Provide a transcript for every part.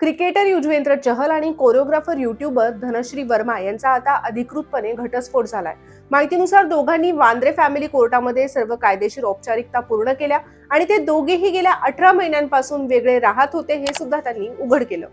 Cricketer Yuzvendra Chahal आणि choreographer YouTuber Dhanashree Verma यांचा आता अधिकृतपणे घटस्फोट झालाय. माहितीनुसार दोघांनी वांद्रे फॅमिली कोर्टामध्ये सर्व कायदेशीर औपचारिकता पूर्ण केल्या आणि ते दोघेही गेल्या अठरा महिन्यांपासून वेगळे राहत होते हे सुद्धा त्यांनी उघड केलं.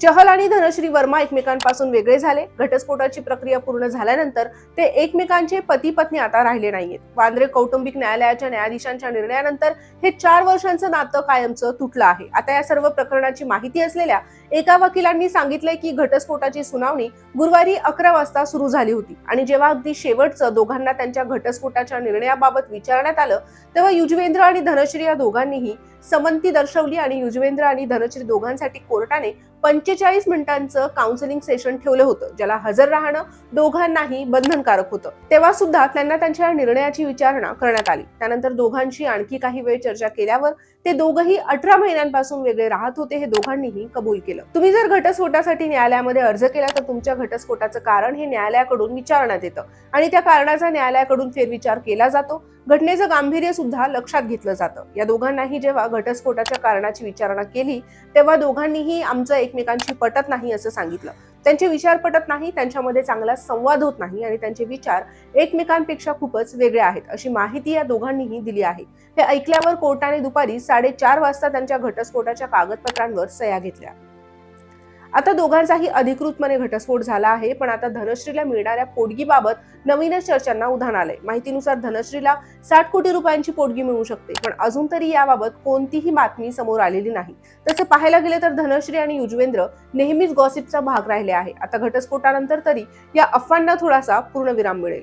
चहल आणि धनश्री वर्मा एकमेकांपासून वेगळे झाले. घटस्फोटाची प्रक्रिया पूर्ण झाल्यानंतर ते एकमेकांचे पती पत्नी आता राहिले नाहीयेत. वांद्रे कौटुंबिक न्यायालयाच्या न्यायाधीशांच्या निर्णयानंतर हे चार वर्षांचं नातं कायमचं तुटलं आहे. आता या सर्व प्रकरणाची माहिती असलेल्या एका वकिलांनी सांगितलंय की घटस्फोटाची सुनावणी गुरुवारी अकरा वाजता सुरू झाली होती. आणि जेव्हा अगदी शेवटचं दोघांना त्यांच्या घटस्फोटाच्या निर्णयाबाबत विचारण्यात आलं तेव्हा युजवेंद्र आणि धनश्री या दोघांनीही समंती दर्शवली आणि युजवेंद्र आणि धनश्री दोघांसाठी कोर्टाने पंचेचाळीस मिनिटांचं काउन्सिलिंग सेशन ठेवलं होतं ज्याला हजर राहणं दोघांनाही बंधनकारक होतं. तेव्हा सुद्धा त्यांना त्यांच्या निर्णयाची विचारणा करण्यात आली. त्यानंतर दोघांशी आणखी काही वेळ चर्चा केल्यावर ते दोघंही अठरा महिन्यांपासून वेगळे राहत होते हे दोघांनीही कबूल केलं. तुम्ही जर घटस्फोटासाठी न्यायालयामध्ये अर्ज केला तर तुमच्या घटस्फोटाचं कारण हे न्यायालयाकडून विचारण्यात येतं. आणि त्या कारणाचा न्यायालयाकडून फेरविचार केला जातो. घटनेचं गांभीर्य सुद्धा लक्षात घेतलं जातं. या दोघांनाही जेव्हा घटस्फोटाच्या कारणाची विचारणा केली तेव्हा दोघांनीही आमचं एकमेकांशी पटत नाही असं सांगितलं. त्यांचे विचार पटत नाही त्यांच्यामध्ये चांगला संवाद होत नाही आणि त्यांचे विचार एकमेकांपेक्षा खूपच वेगळे आहेत अशी माहिती या दोघांनीही दिली आहे. हे ऐकल्यावर कोर्टाने दुपारी साडेचार वाजता त्यांच्या घटस्फोटाच्या कागदपत्रांवर सह्या घेतल्या. आता दोघांचाही अधिकृतपणे घटस्फोट झाला आहे पण आता धनश्रीला मिळणाऱ्या पोटगीबाबत नवीनच चर्चांना उधाण आलंय. माहितीनुसार धनश्रीला साठ कोटी रुपयांची पोटगी मिळू शकते पण अजून तरी याबाबत कोणतीही बातमी समोर आलेली नाही. तसं पाहायला गेले तर धनश्री आणि युजवेंद्र नेहमीच गॉसिपचा भाग राहिले आहे. आता घटस्फोटानंतर तरी या अफवांना थोडासा पूर्णविराम मिळेल.